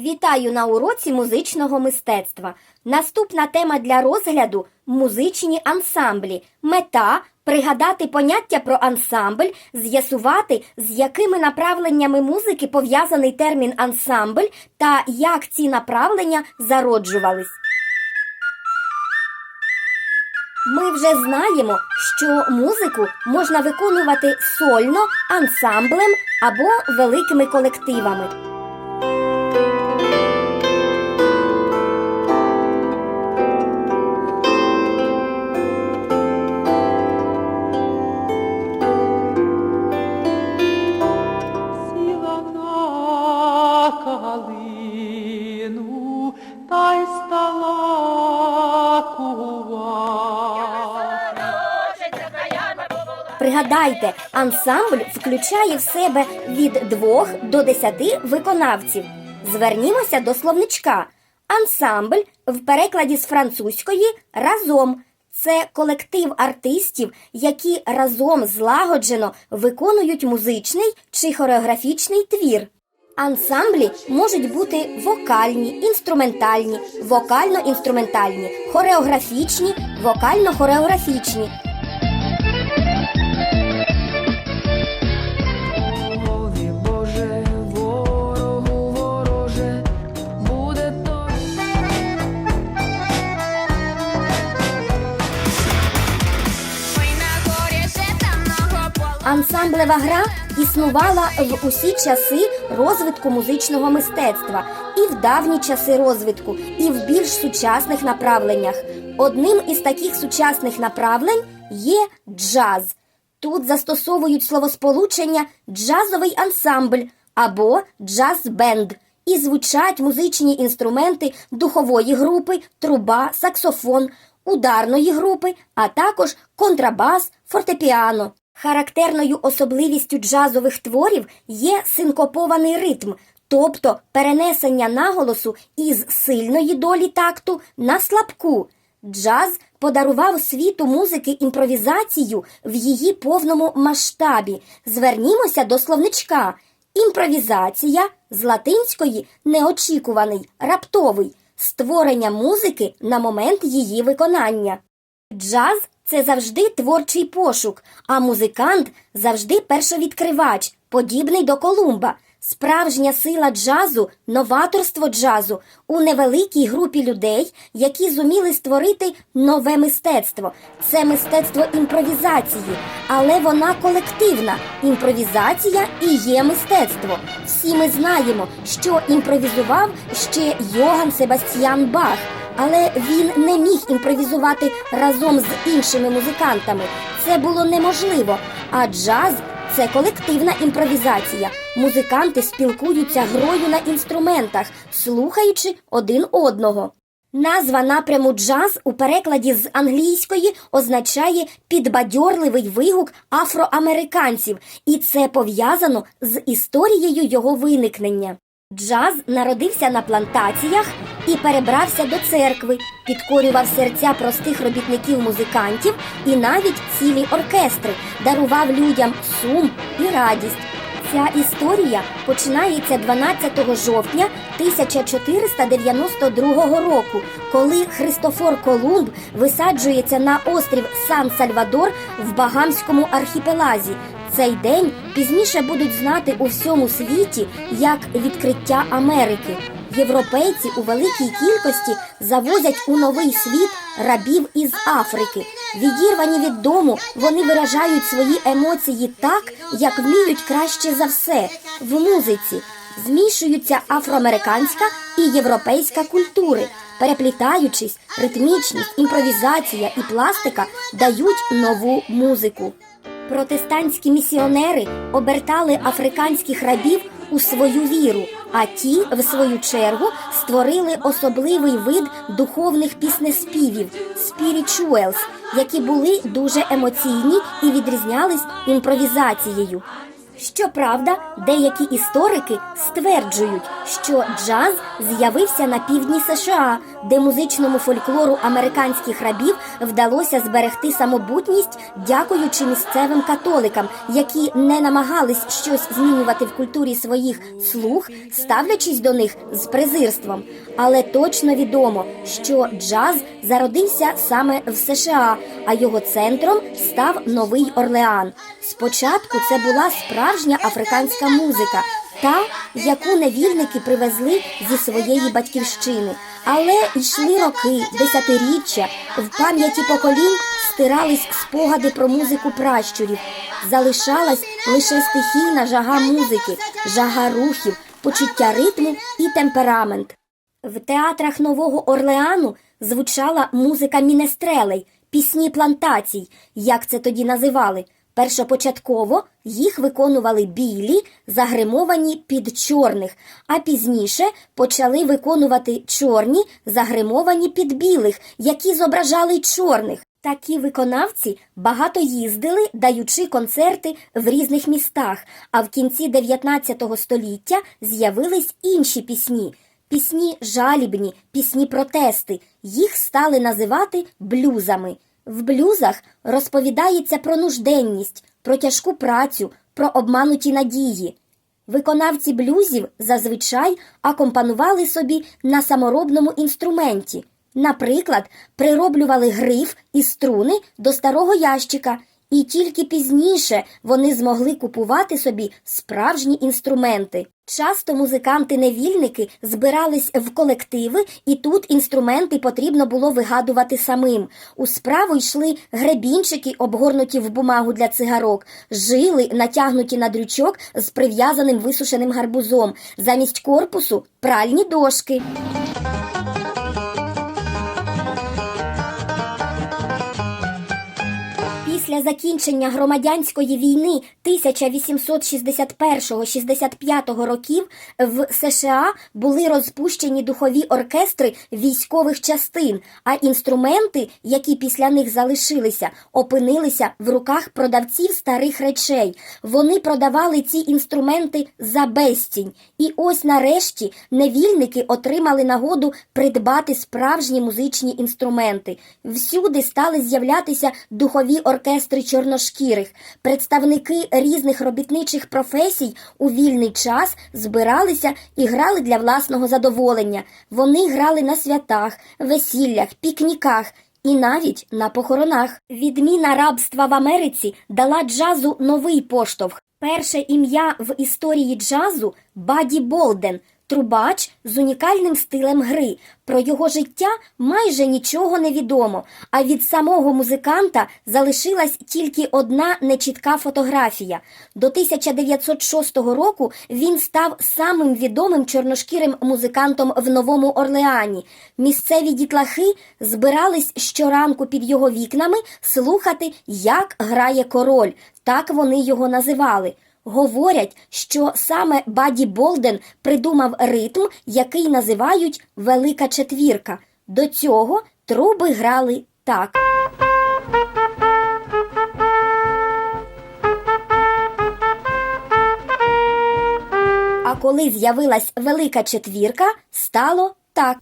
Вітаю на уроці музичного мистецтва. Наступна тема для розгляду музичні ансамблі. Мета пригадати поняття про ансамбль, з'ясувати, з якими направленнями музики пов'язаний термін ансамбль та як ці направлення зароджувались. Ми вже знаємо, що музику можна виконувати сольно, ансамблем або великими колективами. Пригадайте, ансамбль включає в себе від двох до десяти виконавців. Звернімося до словничка. Ансамбль в перекладі з французької разом. Це колектив артистів, які разом злагоджено виконують музичний чи хореографічний твір. Ансамблі можуть бути вокальні, інструментальні, вокально-інструментальні, хореографічні, вокально-хореографічні. Ансамблева гра існувала в усі часи розвитку музичного мистецтва, і в давні часи розвитку, і в більш сучасних направленнях. Одним із таких сучасних направлень є джаз. Тут застосовують словосполучення джазовий ансамбль або джаз-бенд. І звучать музичні інструменти духової групи, труба, саксофон, ударної групи, а також контрабас, фортепіано. Характерною особливістю джазових творів є синкопований ритм, тобто перенесення наголосу із сильної долі такту на слабку. Джаз подарував світу музики імпровізацію в її повному масштабі. Звернімося до словничка. Імпровізація з латинської неочікуваний, раптовий, створення музики на момент її виконання. Джаз це завжди творчий пошук, а музикант завжди першовідкривач, подібний до Колумба. Справжня сила джазу, новаторство джазу у невеликій групі людей, які зуміли створити нове мистецтво. Це мистецтво імпровізації, але вона колективна. Імпровізація і є мистецтво. Всі ми знаємо, що імпровізував ще Йоган Себастьян Бах. Але він не міг імпровізувати разом з іншими музикантами. Це було неможливо. А джаз це колективна імпровізація. Музиканти спілкуються грою на інструментах, слухаючи один одного. Назва напряму джаз у перекладі з англійської означає підбадьорливий вигук афроамериканців, і це пов'язано з історією його виникнення. Джаз народився на плантаціях і перебрався до церкви, підкорював серця простих робітників-музикантів і навіть цілі оркестри, дарував людям сум і радість. Ця історія починається 12 жовтня 1492 року, коли Христофор Колумб висаджується на острів Сан-Сальвадор в Багамському архіпелазі. Цей день пізніше будуть знати у всьому світі як відкриття Америки. Європейці у великій кількості завозять у новий світ рабів із Африки. Відірвані від дому, вони виражають свої емоції так, як вміють краще за все в музиці. Змішуються афроамериканська і європейська культури. Переплітаючись, ритмічність, імпровізація і пластика дають нову музику. Протестантські місіонери обертали африканських рабів у свою віру, а ті, в свою чергу, створили особливий вид духовних піснеспівів спірічуелс, які були дуже емоційні і відрізнялись імпровізацією. Щоправда, деякі історики стверджують, що джаз з'явився на півдні США, де музичному фольклору американських рабів вдалося зберегти самобутність, дякуючи місцевим католикам, які не намагались щось змінювати в культурі своїх слуг, ставлячись до них з презирством. Але точно відомо, що джаз зародився саме в США, а його центром став Новий Орлеан. Спочатку це була справжня африканська музика, та, яку невільники привезли зі своєї батьківщини. Але йшли роки, десятиріччя, в пам'яті поколінь стирались спогади про музику пращурів. Залишалась лише стихійна жага музики, жага рухів, почуття ритму і темперамент. В театрах Нового Орлеану звучала музика мінестрелей, пісні плантацій, як це тоді називали. Першопочатково їх виконували білі, загримовані під чорних, а пізніше почали виконувати чорні, загримовані під білих, які зображали чорних. Такі виконавці багато їздили, даючи концерти в різних містах, а в кінці 19 століття з'явились інші пісні. Пісні жалібні, пісні протести. Їх стали називати блюзами. В блюзах розповідається про нужденність, про тяжку працю, про обмануті надії. Виконавці блюзів зазвичай акомпанували собі на саморобному інструменті. Наприклад, прироблювали гриф і струни до старого ящика, і тільки пізніше вони змогли купувати собі справжні інструменти. Часто музиканти-невільники збирались в колективи, і тут інструменти потрібно було вигадувати самим. У справу йшли гребінчики, обгорнуті в бумагу для цигарок, жили, натягнуті на дрючок з прив'язаним висушеним гарбузом, замість корпусу пральні дошки. Закінчення громадянської війни 1861-65 років в США були розпущені духові оркестри військових частин, а інструменти, які після них залишилися, опинилися в руках продавців старих речей. Вони продавали ці інструменти за безцінь. І ось нарешті невільники отримали нагоду придбати справжні музичні інструменти. Всюди стали з'являтися духові оркестри чорношкірих. Представники різних робітничих професій у вільний час збиралися і грали для власного задоволення. Вони грали на святах, весіллях, пікніках. І навіть на похоронах відміна рабства в Америці дала джазу новий поштовх. Перше ім'я в історії джазу Баді Болден, трубач з унікальним стилем гри. Про його життя майже нічого не відомо, а від самого музиканта залишилась тільки одна нечітка фотографія. До 1906 року він став самим відомим чорношкірим музикантом в Новому Орлеані. Місцеві дітлахи збирались щоранку під його вікнами слухати, як грає король. Так вони його називали. Говорять, що саме Баді Болден придумав ритм, який називають Велика четвірка. До цього труби грали так. А коли з'явилась велика четвірка, стало так.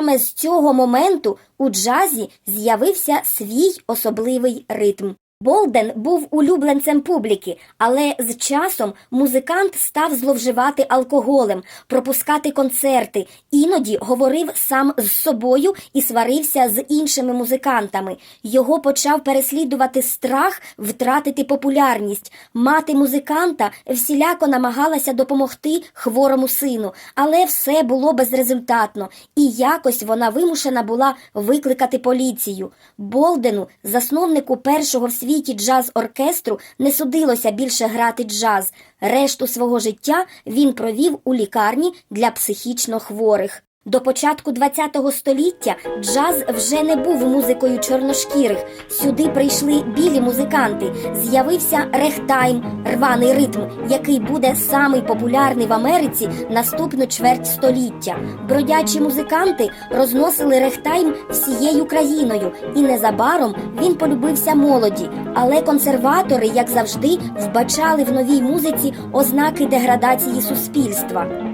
Саме з цього моменту у джазі з'явився свій особливий ритм. Болден був улюбленцем публіки, але з часом музикант став зловживати алкоголем, пропускати концерти, іноді говорив сам з собою і сварився з іншими музикантами. Його почав переслідувати страх втратити популярність. Мати музиканта всіляко намагалася допомогти хворому сину, але все було безрезультатно, і якось вона вимушена була викликати поліцію. Болдену, засновнику першого в світі джаз-оркестру, не судилося більше грати джаз. Решту свого життя він провів у лікарні для психічно хворих. До початку ХХ століття джаз вже не був музикою чорношкірих. Сюди прийшли білі музиканти. З'явився рехтайм, рваний ритм, який буде самий популярний в Америці наступну чверть століття. Бродячі музиканти розносили рехтайм всією країною, і незабаром він полюбився молоді. Але консерватори, як завжди, вбачали в новій музиці ознаки деградації суспільства.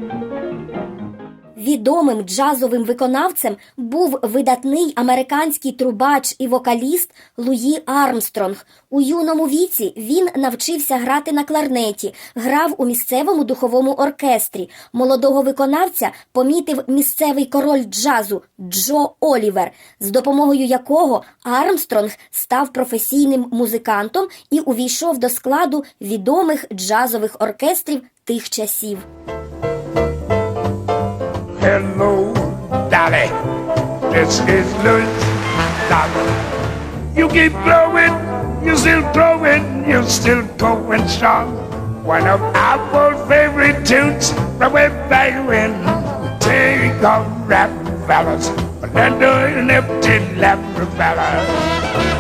Відомим джазовим виконавцем був видатний американський трубач і вокаліст Луї Армстронг. У юному віці він навчився грати на кларнеті, грав у місцевому духовому оркестрі. Молодого виконавця помітив місцевий король джазу Джо Олівер, з допомогою якого Армстронг став професійним музикантом і увійшов до складу відомих джазових оркестрів тих часів. Hello, Dolly. This is Louis Dolly. You keep growing, you're still growing, you're still going strong. One of our favorite tunes from way back when. Take off rap fellas, do an empty lap fellas.